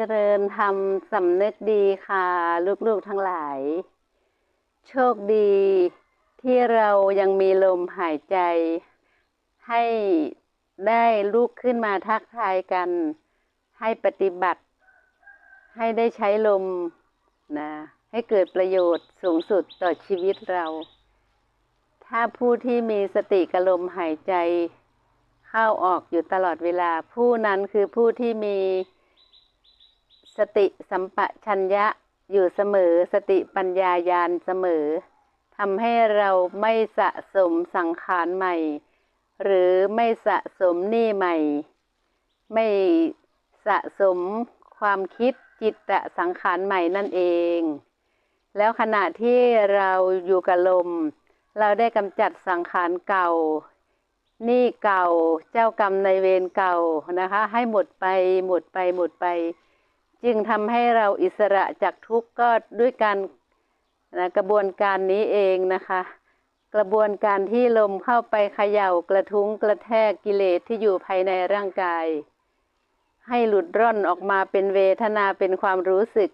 เจริญธรรมสำนึกดีค่ะ ลูกๆทั้งหลาย โชคดีที่เรายังมีลมหายใจ ให้ได้ลุกขึ้นมาทักทายกัน ให้ปฏิบัติ ให้ได้ใช้ลมนะให้เกิดประโยชน์สูงสุดต่อชีวิตเรา ถ้าผู้ที่มีสติกับลมหายใจ เข้าออกอยู่ตลอดเวลา ผู้นั้นคือผู้ที่มี สติสัมปชัญญะอยู่เสมอสติปัญญายานเสมอทำให้เราไม่สะสมสังขารใหม่ หรือไม่สะสมหนี้ใหม่ ไม่สะสมความคิดจิตตะสังขารใหม่นั่นเอง แล้วขณะที่เราอยู่กับลม เราได้กำจัดสังขารเก่าหนี้เก่าเจ้ากรรมในเวรเก่านะคะ ให้หมดไปหมดไปหมดไป จึงทำให้เราอิสระจากทุกข์ก็ด้วยการนะกระบวนการนี้เองนะคะ กระบวนการที่ลมเข้าไปเขย่ากระทุ้งกระแทกกิเลสที่อยู่ภายในร่างกาย ให้หลุดร่อนออกมาเป็นเวทนาเป็นความรู้สึก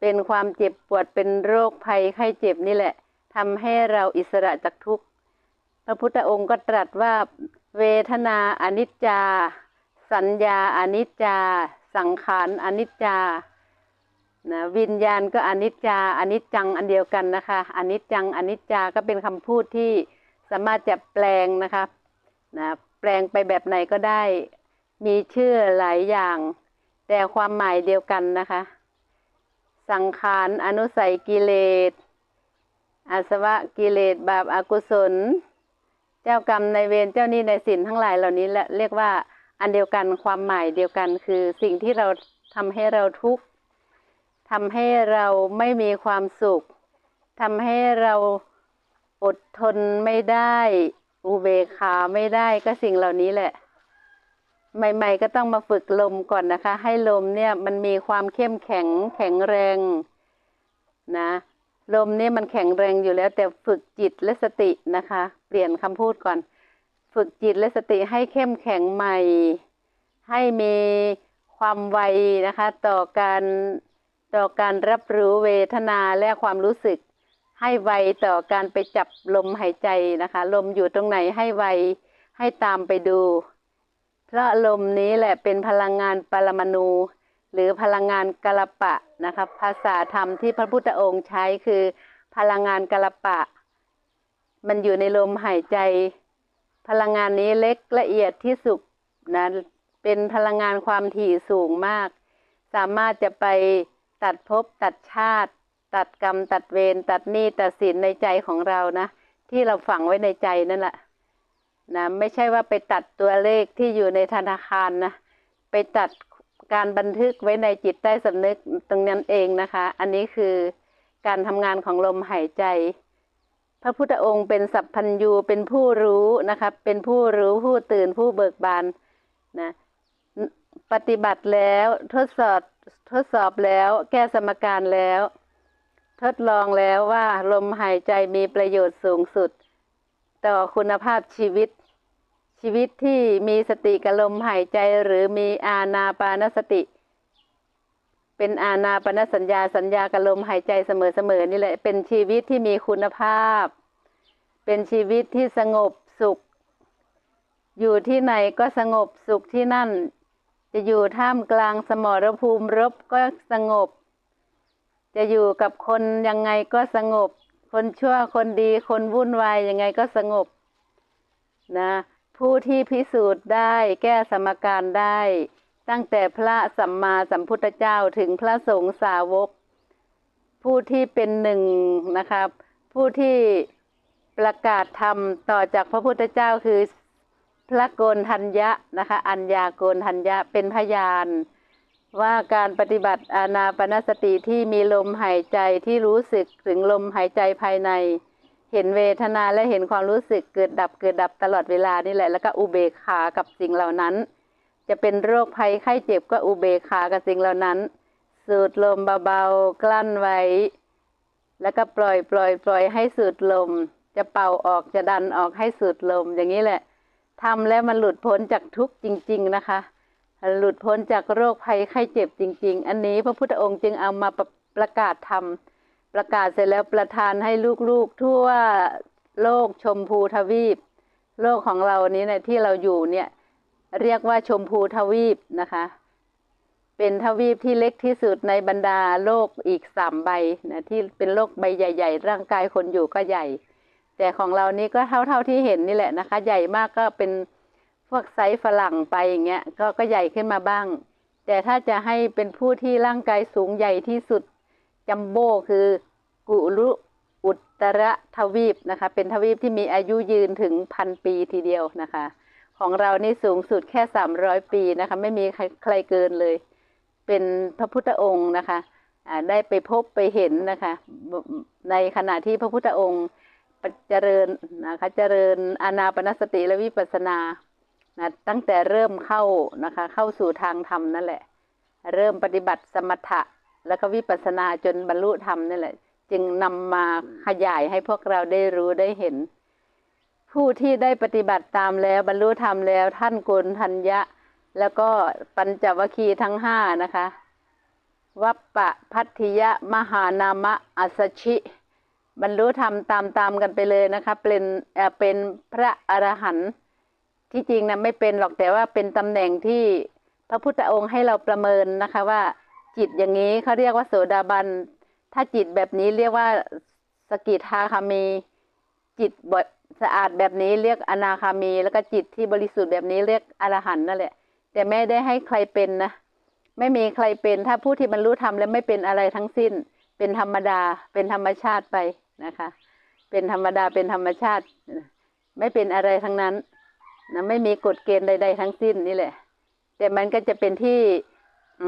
เป็นความเจ็บปวดเป็นโรคภัยไข้เจ็บนี่แหละทำให้เราอิสระจากทุกข์พระพุทธองค์ก็ตรัสว่า เวทนาอนิจจา สัญญาอนิจจา สังขารอนิจจานะวิญญาณก็อนิจจาอนิจจังอันเดียวกันนะคะอนิจจังอนิจจาก็เป็นคำพูดที่สามารถจะแปลงนะคะนะแปลงไปแบบไหนก็ได้ มีชื่อหลายอย่าง แต่ความหมายเดียวกันนะคะ สังขารอนุสัยกิเลสอาสวะกิเลสบาปอากุศล เจ้ากรรมในเวรเจ้าหนี้ในสินทั้งหลายเหล่านี้และเรียกว่า อันเดียวกันความหมายเดียวกันคือสิ่งที่เราทำให้เราทุกข์ทำให้เราไม่มีความสุขทำให้เราอดทนไม่ได้ อุเบกขาไม่ได้ก็สิ่งเหล่านี้แหละ ใหม่ ๆ ก็ต้องมาฝึกลมก่อนนะคะ ให้ลมเนี่ยมันมีความเข้มแข็งแข็งแรงนะลมเนี่ยมันแข็งแรงอยู่แล้วแต่ฝึกจิตและสตินะคะ เปลี่ยนคำพูดก่อน ฝึกจิตและสติให้เข้มแข็งใหม่ ให้มีความไวนะคะ ต่อการต่อการรับรู้เวทนาและความรู้สึก ให้ไวต่อการไปจับลมหายใจนะคะ ลมอยู่ตรงไหนให้ไวให้ตามไปดู เพราะลมนี้แหละเป็นพลังงานปรมาณูหรือพลังงานกะลปะนะคะภาษาธรรมที่พระพุทธองค์ใช้คือ พลังงานกะลปะ มันอยู่ในลมหายใจ พลังงานนี้เล็กละเอียดที่สุดนะเป็นพลังงานความถี่สูงมาก สามารถจะไปตัดภพตัดชาติ ตัดกรรม ตัดเวรตัดหนี้ตัดสินในใจของเรานะ ที่เราฝังไว้ในใจนั่นแหละนะไม่ใช่ว่าไปตัดตัวเลขที่อยู่ในธนาคารนะ ไปตัดการบันทึกไว้ในจิตใต้สำนึกตรงนั้นเองนะคะ อันนี้คือการทำงานของลมหายใจ พระพุทธองค์เป็นสัพพัญญูเป็นผู้รู้นะคะเป็นผู้รู้ผู้ตื่นผู้เบิกบานนะปฏิบัติแล้วทดสอบทดสอบแล้วแก้สมการแล้ว ทดลองแล้วว่าลมหายใจมีประโยชน์สูงสุด ต่อคุณภาพชีวิต ชีวิตที่มีสติกับลมหายใจหรือมีอาณาปานสติ เป็นอาณาปานสัญญาสัญญากับลมหายใจเสมอๆนี่แหละ เป็นชีวิตที่มีคุณภาพ เป็นชีวิตที่สงบสุข อยู่ที่ไหนก็สงบสุขที่นั่น จะอยู่ท่ามกลางสมรภูมิรบก็สงบ จะอยู่กับคนยังไงก็สงบ คนชั่วคนดีคนวุ่นวายยังไงก็สงบนะผู้ที่พิสูจน์ได้แก้สมการได้ ตั้งแต่พระสัมมาสัมพุทธเจ้าถึงพระสงฆ์สาวก ผู้ที่เป็นหนึ่งนะครับ ผู้ที่ประกาศธรรมต่อจากพระพุทธเจ้าคือพระโกนทัญญะนะคะ อัญญาโกนทัญญะเป็นพยาน ว่าการปฏิบัติอานาปนสติที่มีลมหายใจที่รู้สึกถึงลมหายใจภายใน เห็นเวทนาและเห็นความรู้สึกเกิดดับเกิดดับตลอดเวลานี่แหละ แล้วก็อุเบกขากับสิ่งเหล่านั้น จะเป็นโรคภัยไข้เจ็บก็อุเบกขากับสิ่งเหล่านั้น สูดลมเบาๆ กลั้นไว้ แล้วก็ปล่อยปล่อยปล่อยให้สูดลม จะเป่าออกจะดันออกให้สูดลมอย่างนี้แหละทำแล้วมันหลุดพ้นจากทุกข์จริง ๆนะคะ หลุดพ้นจากโรคภัยไข้เจ็บจริง ๆ อันนี้พระพุทธองค์จึงเอามาประประกาศธรรมประกาศเสร็จแล้วประทานให้ลูกๆทั่วโลกชมพูทวีป โลกของเรานี้เนะที่เราอยู่เนี่ย เรียกว่าชมพูทวีปนะคะ เป็นทวีปที่เล็กที่สุดในบรรดาโลกอีกสามใบนะที่เป็นโลกใบใหญ่ ๆ ร่างกายคนอยู่ก็ใหญ่ แต่ของเรานี่ก็เท่าๆที่เห็นนี่แหละนะคะ ใหญ่มากก็เป็นพวกไซส์ฝรั่งไปอย่างเงี้ยก็ก็ใหญ่ขึ้นมาบ้าง แต่ถ้าจะให้เป็นผู้ที่ร่างกายสูงใหญ่ที่สุดจัมโบ้คือกุรุอุตรทวีปนะคะ เป็นทวีปที่มีอายุยืนถึงพันปีทีเดียวนะคะ ของเรานี่สูงสุดแค่สามร้อยปีนะคะ ไม่มีใครใครเกินเลย เป็นพระพุทธองค์นะคะได้ไปพบไปเห็นนะคะ ในขณะที่พระพุทธองค์เจริญนะคะเจริญอานาปนสติและวิปัสสนานะตั้งแต่เริ่มเข้านะคะ เข้าสู่ทางธรรมนั่นแหละ เริ่มปฏิบัติสมถะแล้วก็วิปัสสนาจนบรรลุธรรมนั่นแหละ จึงนำมาขยายให้พวกเราได้รู้ได้เห็น ผู้ที่ได้ปฏิบัติตามแล้วบรรลุธรรมแล้ว ท่านโกนทัญญะ แล้วก็ปัญจวัคคีย์ทั้งห้านะคะวัปปะพัทธิยะมหานามะอัสชิ บรรลุธรรมตามๆกันไปเลยนะคะ เป็นเเป็นพระอรหันต์ที่จริงนะไม่เป็นหรอกแต่ว่าเป็นตำแหน่งที่พระพุทธองค์ให้เราประเมินนะคะว่าจิตอย่างนี้เขาเรียกว่าโสดาบัน ถ้าจิตแบบนี้เรียกว่าสกิทาคามี จิตบด สะอาดแบบนี้เรียกอนาคามี แล้วก็จิตที่บริสุทธิ์แบบนี้เรียกอรหันต์นั่นแหละ แต่ไม่ได้ให้ใครเป็นนะ ไม่มีใครเป็นถ้าผู้ที่บรรลุธรรมแล้วไม่เป็นอะไรทั้งสิ้น เป็นธรรมดา เป็นธรรมชาติไปนะคะ เป็นธรรมดาเป็นธรรมชาติ ไม่เป็นอะไรทั้งนั้นนะไม่มีกฎเกณฑ์ใด ๆ ทั้งสิ้นนี่แหละ แต่มันก็จะเป็นที่อื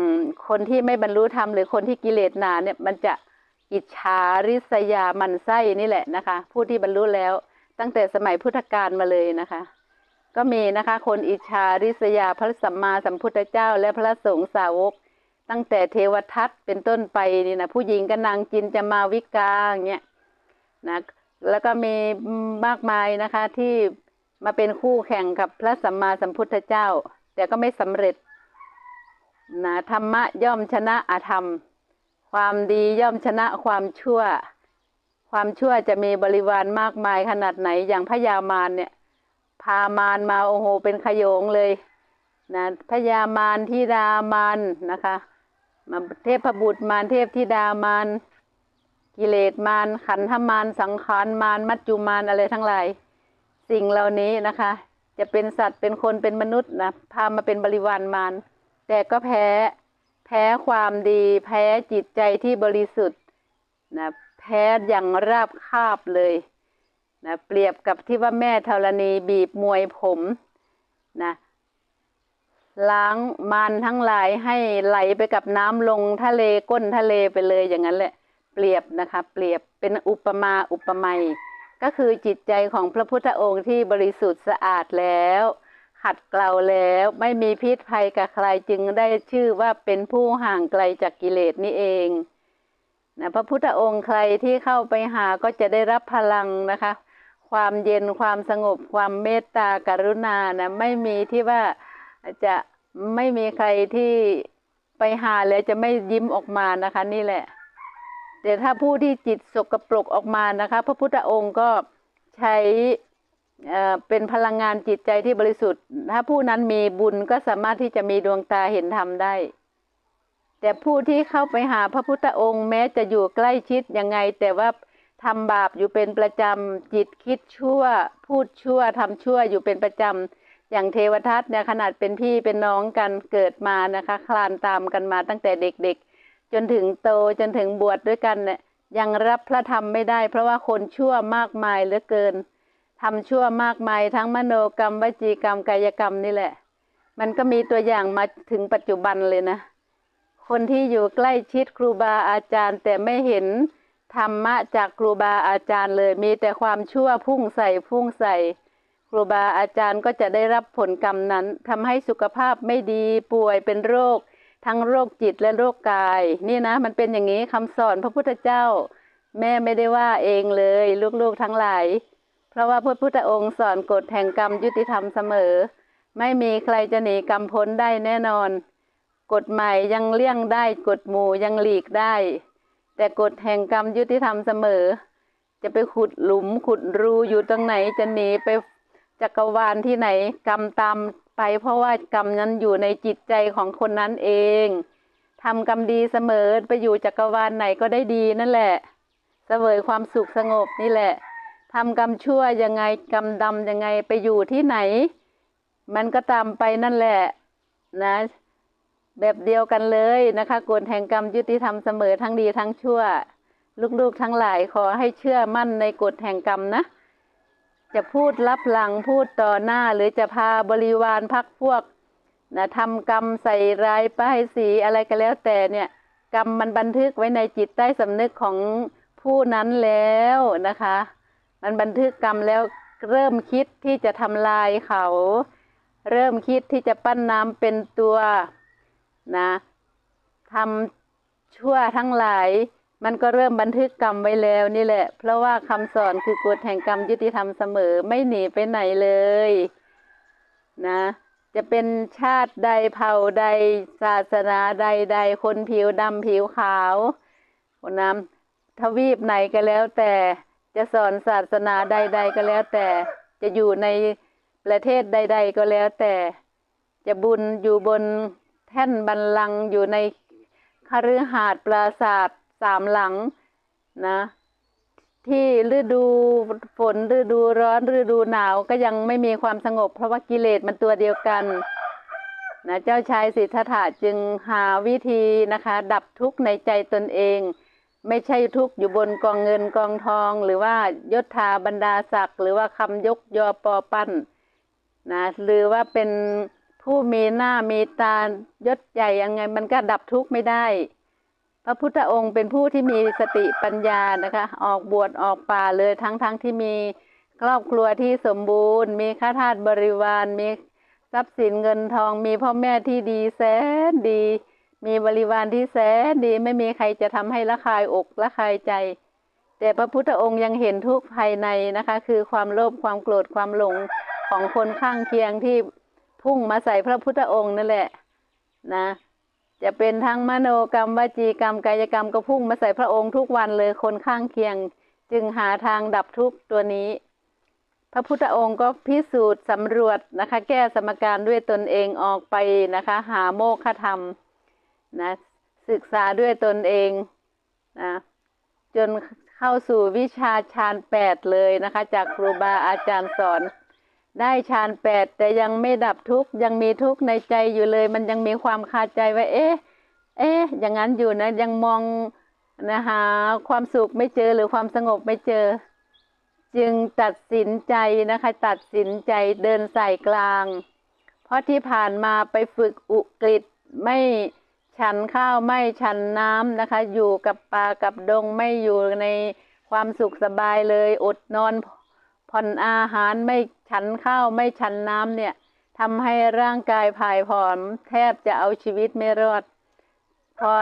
คนที่ไม่บรรลุธรรมหรือคนที่กิเลสหนาเนี่ย มันจะอิจฉาริษยามันไส้นี่แหละนะคะ ผู้ที่บรรลุแล้ว ตั้งแต่สมัยพุทธกาลมาเลยนะคะ ก็มีนะคะ คนอิจฉาริษยาพระสัมมาสัมพุทธเจ้า และพระสงฆ์สาวก ตั้งแต่เทวทัตเป็นต้นไปนี่นะผู้หญิงก็นางจินจะมาวิกาอย่างเงี้ยนะแล้วก็มีมากมายนะคะที่มาเป็นคู่แข่งกับพระสัมมาสัมพุทธเจ้า แต่ก็ไม่สำเร็จนะธรรมะย่อมชนะอาธรรม ความดีย่อมชนะความชั่ว ความชั่วจะมีบริวารมากมายขนาดไหนอย่างพญามารเนี่ย พามารมาโอ้โหเป็นขโยงเลยนะพญามารที่ดามารนะคะมาเทพบุตรมารเทพธิดามารกิเลสมารขันธมารสังขารมารมัจจุมารอะไรทั้งหลาย สิ่งเหล่านี้นะคะ จะเป็นสัตว์เป็นคนเป็นมนุษย์นะพามาเป็นบริวารมารแต่ก็แพ้แพ้ความดี แพ้จิตใจที่บริสุทธิ์นะ แพ้อย่างราบคาบเลยนะเปรียบกับที่ว่าแม่ธรณีบีบมวยผมนะล้างมันทั้งหลายให้ไหลไปกับน้ำลงทะเลก้นทะเลไปเลยอย่างนั้นแหละ เปรียบนะคะ เปรียบเป็นอุปมาอุปไมยก็คือจิตใจของพระพุทธองค์ที่บริสุทธิ์สะอาดแล้ว ขัดเกลาแล้วไม่มีพิษภัยกับใครจึงได้ชื่อว่าเป็นผู้ห่างไกลจากกิเลสนี่เอง นะพระพุทธองค์ใครที่เข้าไปหาก็จะได้รับพลังนะคะ ความเย็นความสงบความเมตตากรุณานะไม่มีที่ว่าจะไม่มีใครที่ไปหาแล้วจะไม่ยิ้มออกมานะคะนี่แหละ แต่ถ้าผู้ที่จิตสกปรกออกมานะคะ พระพุทธองค์ก็ใช้เอ่อเป็นพลังงานจิตใจที่บริสุทธิ์ ถ้าผู้นั้นมีบุญก็สามารถที่จะมีดวงตาเห็นธรรมได้ แต่ผู้ที่เข้าไปหาพระพุทธองค์แม้จะอยู่ใกล้ชิดยังไง แต่ว่าทำบาปอยู่เป็นประจำจิตคิดชั่ว พูดชั่วทำชั่วอยู่เป็นประจำอย่างเทวทัตเนี่ยขนาดเป็นพี่เป็นน้องกันเกิดมานะคะ คลานตามกันมาตั้งแต่เด็กๆ จนถึงโตจนถึงบวชดด้วยกันเนี่ยยังรับพระธรรมไม่ได้ เพราะว่าคนชั่วมากมายเหลือเกินทำชั่วมากมายทั้งมโนกรรมวจีกรรมกายกรรมนี่แหละ มันก็มีตัวอย่างมาถึงปัจจุบันเลยนะ คนที่อยู่ใกล้ชิดครูบาอาจารย์ แต่ไม่เห็นธรรมะจากครูบาอาจารย์เลย มีแต่ความชั่วพุ่งใส่พุ่งใส่ ครูบาอาจารย์ก็จะได้รับผลกรรมนั้นทำให้สุขภาพไม่ดีป่วยเป็นโรค ทั้งโรคจิตและโรคกาย นี่นะ มันเป็นอย่างนี้คำสอนพระพุทธเจ้า แม่ไม่ได้ว่าเองเลย ลูกๆทั้งหลาย เพราะว่าพระพุทธองค์สอนกฎแห่งกรรมยุติธรรมเสมอ ไม่มีใครจะหนีกรรมพ้นได้แน่นอน กฎหมายยังเลี่ยงได้กฎหมู่ยังหลีกได้ แต่กฎแห่งกรรมยุติธรรมเสมอ จะไปขุดหลุมขุดรูอยู่ตรงไหนจะหนีไปจักรวาลที่ไหนกรรมตามไป เพราะว่ากรรมนั้นอยู่ในจิตใจของคนนั้นเองทำกรรมดีเสมอไปอยู่จักรวาลไหนก็ได้ดีนั่นแหละเสวยความสุขสงบนี่แหละทำกรรมชั่วยังไงกรรมดำยังไงไปอยู่ที่ไหน มันก็ตามไปนั่นแหละ นะ แบบเดียวกันเลยนะคะกฎแห่งกรรมยุติธรรมเสมอทั้งดีทั้งชั่ว ลูกๆทั้งหลายขอให้เชื่อมั่นในกฎแห่งกรรมนะ จะพูดรับหลังพูดต่อหน้าหรือจะพาบริวารพักพวกนะทำกรรมใส่ร้ายป้ายสีอะไรก็แล้วแต่เนี่ย กรรมมันบันทึกไว้ในจิตใต้สำนึกของผู้นั้นแล้วนะคะ มันบันทึกกรรมแล้วเริ่มคิดที่จะทำลายเขา เริ่มคิดที่จะปั้นน้ำเป็นตัว นะทำชั่วทั้งหลาย มันก็เริ่มบันทึกกรรมไว้แล้วนี่แหละ เพราะว่าคำสอนคือกฎแห่งกรรมยุติธรรมเสมอไม่หนีไปไหนเลยนะ จะเป็นชาติใดเผ่าใดศาสนาใดใดคนผิวดำผิวขาวคนน้ำทวีปไหนก็แล้วแต่จะสอนศาสนาใด ๆ ก็แล้วแต่จะอยู่ในประเทศใด ๆ ก็แล้วแต่ จะบุญอยู่บน แท่นบันลังก์อยู่ในคฤหาสน์ปราสาทสามหลังนะที่ฤดูฝนฤดูร้อนฤดูหนาวก็ยังไม่มีความสงบ เพราะว่ากิเลสมันตัวเดียวกันนะเจ้าชายสิทธัตถะจึงหาวิธีนะคะ ดับทุกข์ในใจตนเอง ไม่ใช่ทุกข์อยู่บนกองเงินกองทอง หรือว่ายศถาบรรดาศักดิ์หรือว่าคำยกยอปอปั้นนะหรือว่าเป็น ผู้มีหน้ามีตายศใหญ่ยังไงมันก็ดับทุกข์ไม่ได้ พระพุทธองค์เป็นผู้ที่มีสติปัญญานะคะ ออกบวชออกป่าเลยทั้งๆทที่มีครอบครัวที่สมบูรณ์ มีข้าทาสบริวารมีทรัพย์สินเงินทองมีพ่อแม่ที่ดีแสนดี มีบริวารที่แสนดีไม่มีใครจะทำให้ละคายอกละคายใจ แต่พระพุทธองค์ยังเห็นทุกข์ภายในนะคะ คือความโลภความโกรธความหลงของคนข้างเคียงที่ พุ่งมาใส่พระพุทธองค์นั่นแหละนะ จะเป็นทั้งมโนกรรมวจีกรรมกายกรรมก็พุ่งมาใส่พระองค์ทุกวันเลยคนข้างเคียง จึงหาทางดับทุกตัวนี้ พระพุทธองค์ก็พิสูจน์สำรวจนะคะ แก้สมการด้วยตนเองออกไปนะคะ หาโมฆะธรรมนะศึกษาด้วยตนเองนะจนเข้าสู่วิชาฌานแปดเลยนะคะ จากครูบาอาจารย์สอน ได้ฌานแปดแต่ยังไม่ดับทุกข์ยังมีทุกข์ในใจอยู่เลย มันยังมีความคาใจว่า เอ๊ะ เอ๊ะ อย่างนั้นอยู่นะ ยังมองนะหาความสุขไม่เจอหรือความสงบไม่เจอ จึงตัดสินใจนะคะ ตัดสินใจเดินใส่กลาง เพราะที่ผ่านมาไปฝึกอุกฤษไม่ฉันข้าวไม่ฉันน้ำนะคะ อยู่กับป่ากับดงไม่อยู่ในความสุขสบายเลย อดนอน ผ่อนอาหารไม่ฉันข้าวไม่ฉันน้ำเนี่ยทำให้ร่างกายผายผอม แทบจะเอาชีวิตไม่รอด พอ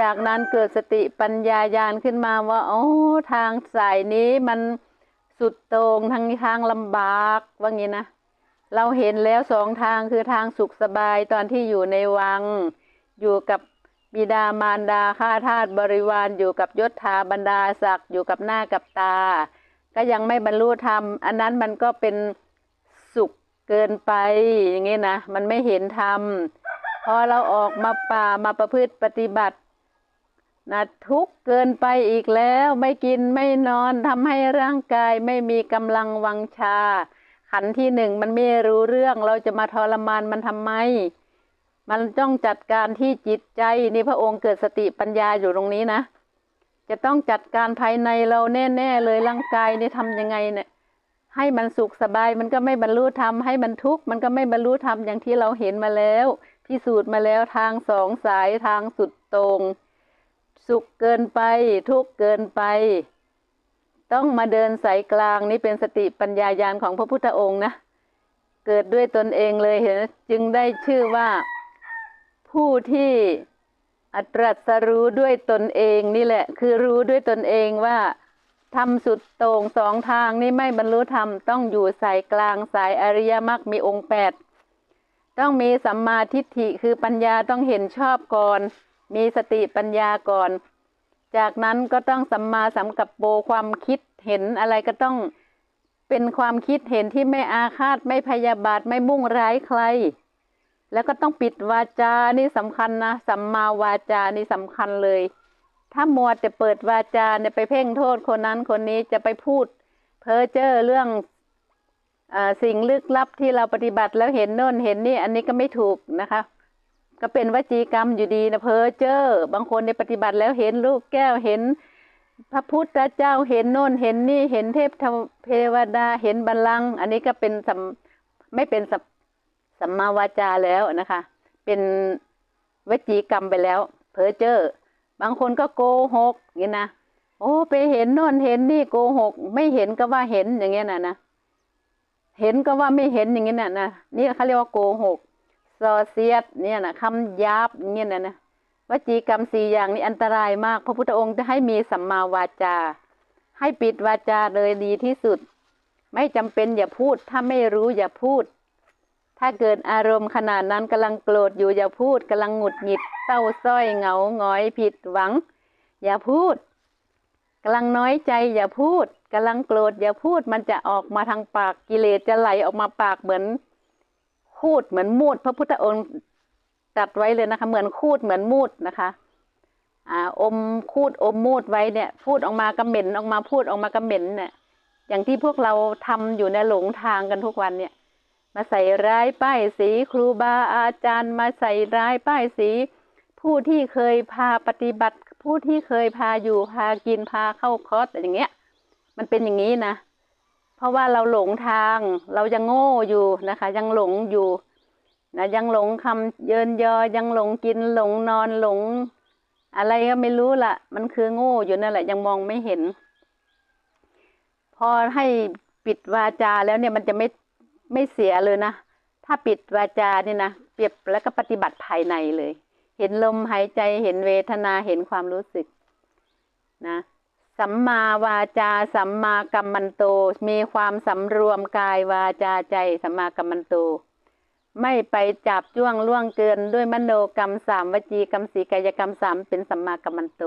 จากนั้นเกิดสติปัญญายาณขึ้นมาว่า โอ้ทางสายนี้มันสุดโต่งทางทางลำบากว่างี้นะ เราเห็นแล้วสองทางคือทางสุขสบายตอนที่อยู่ในวัง อยู่กับบิดามารดาข้าทาสบริวารอยู่กับยศถาบรรดาศักดิ์อยู่กับหน้ากับตา ก็ยังไม่บรรลุธรรม อันนั้นมันก็เป็นสุขเกินไปอย่างนี้นะมันไม่เห็นธรรมพอเราออกมาป่ามาประพฤติปฏิบัตินะทุกเกินไปอีกแล้วไม่กินไม่นอนทำให้ร่างกายไม่มีกำลังวังชา ขันที่หนึ่งมันไม่รู้เรื่องเราจะมาทรมานมันทำไม มันต้องจัดการที่จิตใจนี่พระองค์เกิดสติปัญญาอยู่ตรงนี้นะ จะต้องจัดการภายในเราแน่ๆเลยร่างกายเนี่ยทำยังไงเนี่ย ให้มันสุขสบายมันก็ไม่บรรลุธรรมให้มันทุกข์มันก็ไม่บรรลุธรรมอย่างที่เราเห็นมาแล้วพิสูจน์มาแล้วทางสองสายทางสุดตรง สุขเกินไป ทุกข์เกินไป ต้องมาเดินสายกลางนี่เป็นสติปัญญายาณของพระพุทธองค์นะเกิดด้วยตนเองเลยเห็นจึงได้ชื่อว่าผู้ที่ อัตรัสรู้ด้วยตนเองนี่แหละ คือรู้ด้วยตนเองว่าทำสุดโต่งสองทางนี่ไม่บรรลุธรรมต้องอยู่สายกลางสายอริยมรรคมีองค์แปดต้องมีสัมมาทิฏฐิคือปัญญาต้องเห็นชอบก่อน มีสติปัญญาก่อน จากนั้นก็ต้องสัมมาสัมกับโปความคิดเห็นอะไรก็ต้องเป็นความคิดเห็นที่ไม่อาฆาตไม่พยาบาทไม่มุ่งร้ายใคร แล้วก็ต้องปิดวาจานี่สำคัญนะสัมมาวาจานี่สำคัญเลย ถ้ามัวแต่เปิดวาจาเนี่ยไปเพ่งโทษคนนั้นคนนี้จะไปพูด เพ้อเจ้อเรื่องอสิ่งลึกลับที่เราปฏิบัติแล้วเห็นโน่นเห็นนี่อันนี้ก็ไม่ถูกนะคะ ก็เป็นวจีกรรมอยู่ดีนะเพ้อเจ้อบางคนในปฏิบัติแล้วเห็นลูกแก้วเห็น พระพุทธเจ้าเห็นโน่นเห็นนี่เห็นเทพเทวดาเห็นบัลลังก์อันนี้ก็เป็นไม่เป็นสั สัมมาวาจาแล้วนะคะ เป็นวจีกรรมไปแล้วเพ้อเจ้อบางคนก็โกหกอย่างนี้นะโอ้ไปเห็นโน่นเห็นนี่โกหก ไม่เห็นก็ว่าเห็นอย่างเงี้ยนะนะเห็นก็ว่าไม่เห็นอย่างเงี้ยนะนะนี่เขาเรียกว่าโกหกซอเสียดเนี่ยนะคำหยาบอย่างเงี้ยนะนะวจีกรรมสี่อย่างนี้อันตรายมาก พระพุทธองค์จะให้มีสัมมาวาจา ให้ปิดวาจาเลยดีที่สุด ไม่จำเป็นอย่าพูดถ้าไม่รู้อย่าพูด ถ้าเกิดอารมณ์ขนาดนั้นกำลังโกรธอยู่อย่าพูดกำลังหงุดหงิดเศร้าส้อยเหงาหงอยผิดหวัง อย่าพูดกำลังน้อยใจอย่าพูดกำลังโกรธอย่าพูดมันจะออกมาทางปากกิเลสจะไหลออกมาปากเหมือนพูดเหมือนมูด พระพุทธองค์ตัดไว้เลยนะคะ เหมือนคูดเหมือนมูดนะคะอ่าอมคูดอมมูดไว้เนี่ย พูดออกมากระเหม็นออกมาพูดออกมากระเหม็นเนี่ยอย่างที่พวกเราทำอยู่ในหลงทางกันทุกวันเนี่ย มาใส่ร้ายป้ายสีครูบาอาจารย์ มาใส่ร้ายป้ายสี ผู้ที่เคยพาปฏิบัติ ผู้ที่เคยพาอยู่พากินพาเข้าคอร์สอย่างเงี้ย มันเป็นอย่างนี้นะ เพราะว่าเราหลงทางเรายังโง่อยู่นะคะ ยังหลงอยู่นะยังหลงคำเยินยอยังหลงกินหลงนอนหลง อะไรก็ไม่รู้ละมันคือโง่อยู่นั่นแหละ ยังมองไม่เห็น พอให้ปิดวาจาแล้วเนี่ยมันจะไม่ ไม่เสียเลยนะ ถ้าปิดวาจานี่นะเปรียบแล้วก็ปฏิบัติภายในเลย เห็นลมหายใจเห็นเวทนาเห็นความรู้สึกนะสัมมาวาจา สัมมากัมมันโต มีความสำรวมกายวาจาใจ สัมมากัมมันโต ไม่ไปจับจ้วงล่วงเกินด้วยมโนกรรมสามวจีกรรมสีกายกรรมสามเป็นสัมมากัมมันโต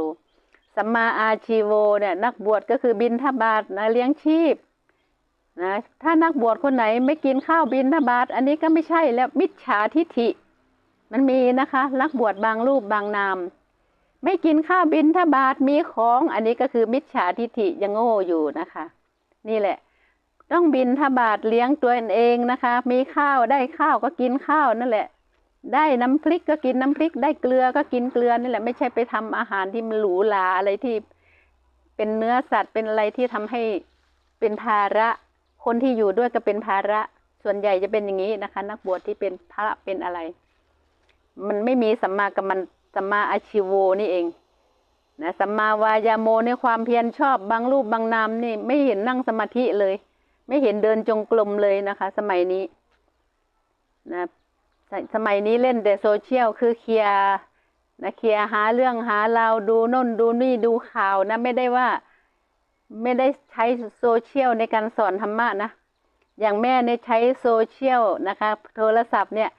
สัมมาอาชีโวเนี่ยนักบวชก็คือบินทบาทนะเลี้ยงชีพ นะถ้านักบวชคนไหนไม่กินข้าวบินทบาทอันนี้ก็ไม่ใช่แล้วมิจฉาทิฐิ มันมีนะคะนักบวชบางรูปบางนาม ไม่กินข้าวบินทบาทมีของอันนี้ก็คือมิจฉาทิฐิยังโง่อยู่นะคะ นี่แหละ ต้องบินทบาทเลี้ยงตัวเองนะคะ มีข้าวได้ข้าวก็กินข้าวนั่นแหละ ได้น้ำพริกก็กินน้ำพริก ได้เกลือก็กินเกลือนี่แหละไม่ใช่ไปทำอาหารที่มันหรูหราอะไรที่ เป็นเนื้อสัตว์เป็นอะไรที่ทำให้เป็นภาระ คนที่อยู่ด้วยก็เป็นภาระ ส่วนใหญ่จะเป็นอย่างนี้นะคะ นักบวชที่เป็นพระเป็นอะไร มันไม่มีสัมมากัมมันสัมมาอาชิโวนี่เองนะสัมมาวายาโมในความเพียรชอบบางรูปบางนามนี่ ไม่เห็นนั่งสมาธิเลย ไม่เห็นเดินจงกรมเลยนะคะ สมัยนี้นะสสมัยนี้เล่นแต่โซเชียลคือเคลียร์นะเคลียร์หาเรื่องหาราวดูน่นดูนี่ดูข่าวนะ ไม่ได้ว่า ไม่ได้ใช้โซเชียลในการสอนธรรมะนะ อย่างแม่เนี่ยใช้โซเชียลนะคะ โทรศัพท์เนี่ย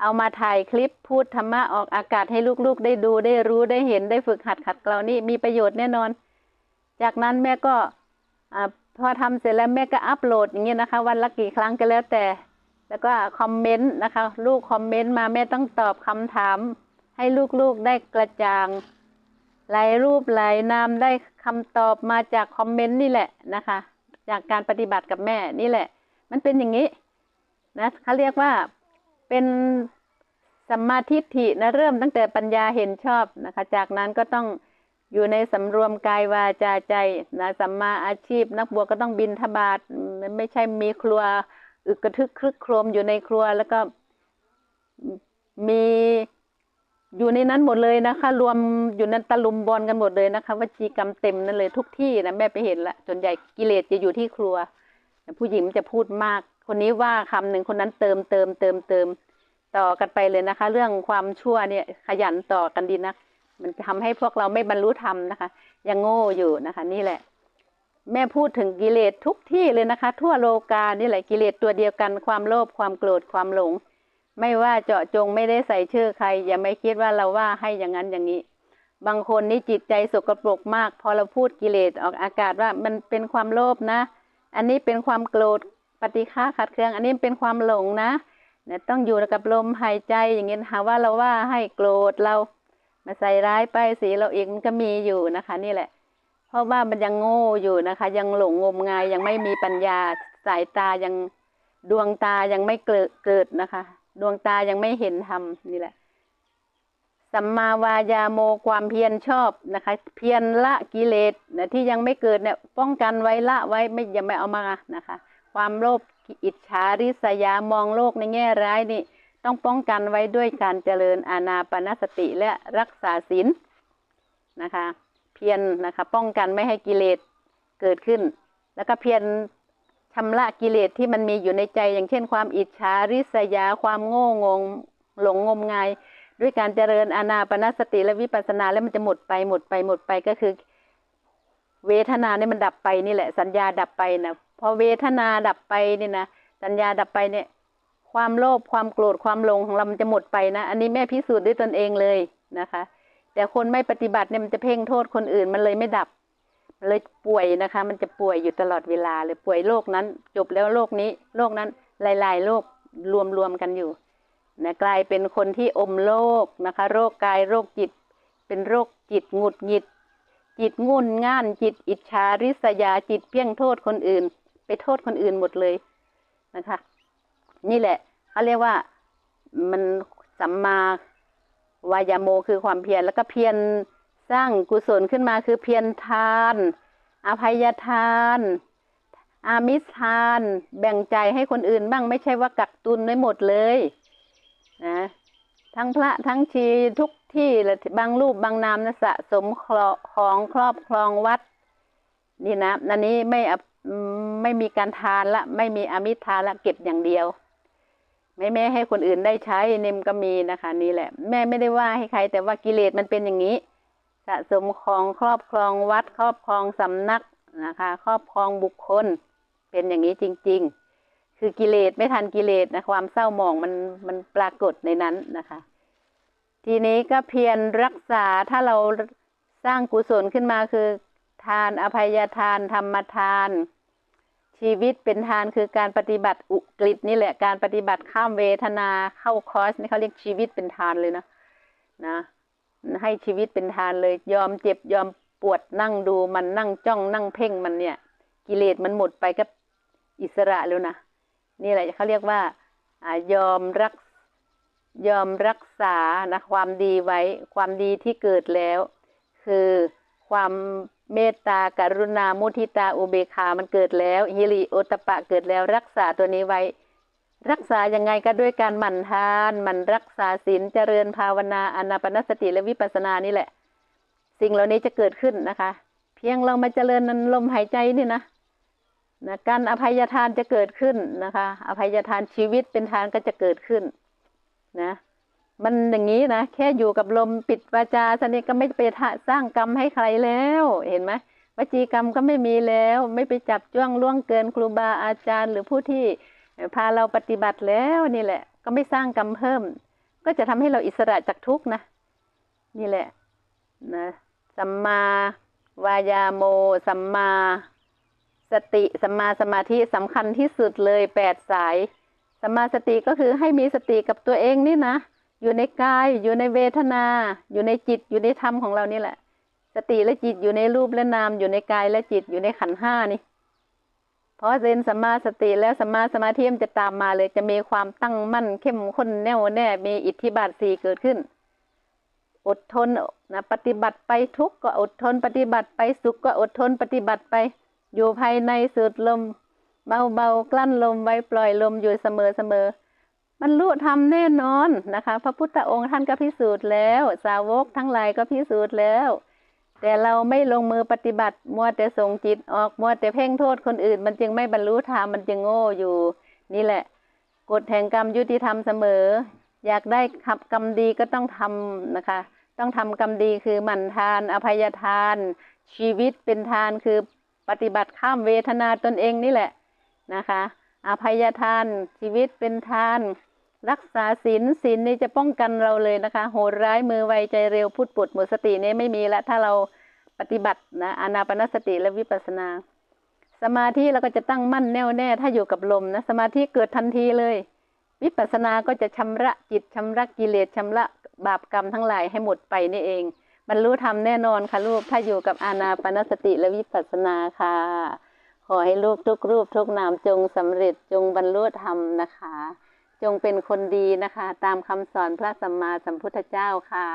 เอามาถ่ายคลิปพูดธรรมะออกอากาศให้ลูกๆ ได้ดูได้รู้ได้เห็นได้ฝึกหัดขัดเกลานี่มีประโยชน์แน่นอน จากนั้นแม่ก็อพอทำเสร็จแล้วแม่ก็อัปโหลดอย่างเงี้ยนะคะ วันละกี่ครั้งก็แล้วแต่ แล้วก็คอมเมนต์นะคะ ลูกคอมเมนต์มาแม่ต้องตอบคำถาม ให้ลูกๆได้กระจ่าง หลายรูปหลายนามได้คำตอบมาจากคอมเมนต์นี่แหละนะคะ จากการปฏิบัติกับแม่นี่แหละ มันเป็นอย่างนี้นะเขาเรียกว่าเป็นสัมมาทิฏฐินะเริ่มตั้งแต่ปัญญาเห็นชอบนะคะ จากนั้นก็ต้องอยู่ในสำรวมกายวาจาใจนะสัมมาอาชีพ นักบวชก็ต้องบินทบาทมันไม่ใช่มีครัว อึกกระทึกครึกโครมอยู่ในครัวแล้วก็มี อยู่ในนั้นหมดเลยนะคะ รวมอยู่นั้นตะลุมบอลกันหมดเลยนะคะวจีกรรมเต็มนั่นเลยทุกที่นะแม่ไปเห็นละส่วนใหญ่กิเลสจะอยู่ที่ครัว ผู้หญิงจะพูดมาก คนนี้ว่าคำหนึ่งคนนั้นเติมเติมเติมเติมต่อกันไปเลยนะคะ เรื่องความชั่วเนี่ยขยันต่อกันดีนักมันทำให้พวกเราไม่บรรลุธรรมนะคะ ยังโง่อยู่นะคะ นี่แหละ แม่พูดถึงกิเลสทุกที่เลยนะคะ ทั่วโลกานี่แหละกิเลสตัวเดียวกันความโลภความโกรธความหลง ไม่ว่าเจาะจงไม่ได้ใส่ชื่อใคร อย่าไม่คิดว่าเราว่าให้อย่างนั้นอย่างนี้ บางคนนี่จิตใจสกปรกมาก พอเราพูดกิเลสออกอากาศว่ามันเป็นความโลภนะ อันนี้เป็นความโกรธปฏิฆาขัดเคือง อันนี้เป็นความหลงนะเนี่ยต้องอยู่กับลมหายใจอย่างเงี้ยหาว่าเราว่าให้โกรธเรา มาใส่ร้ายป้ายสีเราอีกมันก็มีอยู่นะคะ นี่แหละ เพราะว่ามันยังโง่อยู่นะคะ ยังหลงงมงายยังไม่มีปัญญาสายตายังดวงตายังไม่เกิดเกิดนะคะ ดวงตายังไม่เห็นธรรมนี่แหละ สัมมาวายาโมความเพียรชอบนะคะ เพียรละกิเลสนะที่ยังไม่เกิดเนี่ยป้องกันไว้ละไว้ไม่อย่าไม่เอามานะคะ ความโลภอิจฉาริษยามองโลกในแง่ร้ายนี่ ต้องป้องกันไว้ด้วยการเจริญอานาปนสติและรักษาศีลนะคะ เพียรนะคะ ป้องกันไม่ให้กิเลสเกิดขึ้น แล้วก็เพียร ชำระกิเลสที่มันมีอยู่ในใจ อย่างเช่น ความอิจฉาริษยา ความโง่งง หลงงมงาย ด้วยการเจริญอานาปนสติและวิปัสสนาแล้วมันจะหมดไปหมดไปหมดไปก็คือ เวทนาเนี่ยมันดับไปนี่แหละ สัญญาดับไปนะพอเวทนาดับไปนี่นะสัญญาดับไปเนี่ย ความโลภความโกรธความหลงของเรามันจะหมดไปนะอันนี้แม่พิสูจน์ด้วยตนเองเลยนะคะ แต่คนไม่ปฏิบัติเนี่ยมันจะเพ่งโทษคนอื่นมันเลยไม่ดับ เลยป่วยนะคะ มันจะป่วยอยู่ตลอดเวลาเลยป่วยโรคนั้น จบแล้วโรคนี้โรคนั้นหลายๆโรครวมๆกันอยู่นะกลายเป็นคนที่อมโรคนะคะ โรคกายโรคจิต เป็นโรคจิตหงุดหงิด จิตงุนง่าน จิตอิจฉาริษยาจิตเพี้ยงโทษคนอื่น ไปโทษคนอื่นหมดเลยนะคะ นี่แหละเขาเรียกว่ามันสัมมาวายโมคือความเพียรแล้วก็เพียร สร้างกุศลขึ้นมาคือเพียรทาน อภัยทาน อามิสทาน แบ่งใจให้คนอื่นบ้างไม่ใช่ว่ากักตุนไว้หมดเลยนะทั้งพระทั้งชีทุกที่และบางรูปบางนามนะสะสมของครอบครองวัด นี่นะอันนี้ไม่ไม่มีการทานละไม่มีอามิทานละเก็บอย่างเดียว ไม่แม่ให้คนอื่นได้ใช้เนมก็มีนะคะ นี่แหละ แม่ไม่ได้ว่าให้ใคร แต่ว่ากิเลสมันเป็นอย่างนี้ สะสมของครอบครองวัดครอบครองสำนักนะคะ ครอบครองบุคคลเป็นอย่างนี้จริง ๆ คือกิเลสไม่ทันกิเลสนะความเศร้าหมองมันมันปรากฏในนั้นนะคะ ทีนี้ก็เพียรรักษาถ้าเราสร้างกุศลขึ้นมาคือ ทานอภัยทานธรรมทาน ชีวิตเป็นทานคือการปฏิบัติอุกฤษนี่แหละการปฏิบัติข้ามเวทนาเข้าคอร์สนี่เขาเรียกชีวิตเป็นทานเลยนะนะ ให้ชีวิตเป็นทานเลย ยอมเจ็บยอมปวดนั่งดูมันนั่งจ้องนั่งเพ่งมันเนี่ย กิเลสมันหมดไปก็อิสระแล้วนะนี่แหละเขาเรียกว่าอยอมรักยอมรักษานะความดีไว้ความดีที่เกิดแล้ว คือความเมตตาการุณามุทิตาอุเบกขามันเกิดแล้วฮิริโอตปะเกิดแล้วรักษาตัวนี้ไว้ รักษายังไงก็ด้วยการหมั่นทานหมั่นรักษาศีลเจริญภาวนาอนาปนสติและวิปัสสนานี่แหละ สิ่งเหล่านี้จะเกิดขึ้นนะคะ เพียงเรามาเจริญนันลมหายใจนี่นะนะการอภัยทานจะเกิดขึ้นนะคะ อภัยทานชีวิตเป็นทานก็จะเกิดขึ้นนะ มันอย่างนี้นะแค่อยู่กับลมปิดวาจาสนิทก็ไม่ไปสร้างกรรมให้ใครแล้วเห็นไหมวจีกรรมก็ไม่มีแล้ว ไม่ไปจับจ้วงล่วงเกินครูบาอาจารย์ หรือผู้ที่ พาเราปฏิบัติแล้วนี่แหละ ก็ไม่สร้างกรรมเพิ่ม ก็จะทำให้เราอิสระจากทุกข์นะ นี่แหละนะสัมมาวายาโม สัมมาสติสัมมาสมาธิสำคัญที่สุดเลยแปดสายสัมมาสติก็คือให้มีสติกับตัวเองนี่นะ อยู่ในกาย อยู่ในเวทนา อยู่ในจิต อยู่ในธรรมของเรานี่แหละ สติและจิตอยู่ในรูปและนาม อยู่ในกายและจิต อยู่ในขันห้านี่ พราะเรนสัมมาสติแล้วสัมมาสมาธิมันจะตามมาเลย จะมีความตั้งมั่นเข้มข้นแน่วแน่ มีอิทธิบาทสี่เกิดขึ้น อดทนนะปฏิบัติไปทุกข์ก็อดทน ปฏิบัติไปสุขก็อดทนปฏิบัติไป อยู่ภายในสุดลม เบาๆกลั้นลมไว้ปล่อยลมอยู่เสมอเสมอมันรู้ทำแน่นอนนะคะ พระพุทธองค์ท่านก็พิสูจน์แล้ว สาวกทั้งหลายก็พิสูจน์แล้ว แต่เราไม่ลงมือปฏิบัติ มัวแต่ส่งจิตออก มัวแต่เพ่งโทษคนอื่น มันจึงไม่บรรลุธรรม มันจึงโง่อยู่ นี่แหละ กฎแห่งกรรมยุติธรรมเสมอ อยากได้ขับกรรมดีก็ต้องทำนะคะ ต้องทำกรรมดีคือหมั่นทาน อภัยทาน ชีวิตเป็นทานคือปฏิบัติข้ามเวทนาตนเองนี่แหละนะคะ อภัยทาน ชีวิตเป็นทาน รักษาศีลศีลนี่จะป้องกันเราเลยนะคะ โหดร้ายมือไวใจเร็วพูดปุดหมดสตินี่ไม่มีละถ้าเราปฏิบัตินะอานาปนสติและวิปัสนา สมาธิเราก็จะตั้งมั่นแน่วแน่ถ้าอยู่กับลมนะสมาธิเกิดทันทีเลย วิปัสสนาก็จะชำระจิตชำระกิเลสชำระบาปกรรมทั้งหลายให้หมดไปนี่เองบรรลุธรรมแน่นอนค่ะลูกถ้าอยู่กับอานาปนสติและวิปัสสนาค่ะ ขอให้ลูกทุกรูปทุกนามจงสำเร็จจงบรรลุธรรมนะคะ จงเป็นคนดีนะคะ ตามคำสอนพระสัมมาสัมพุทธเจ้าค่ะ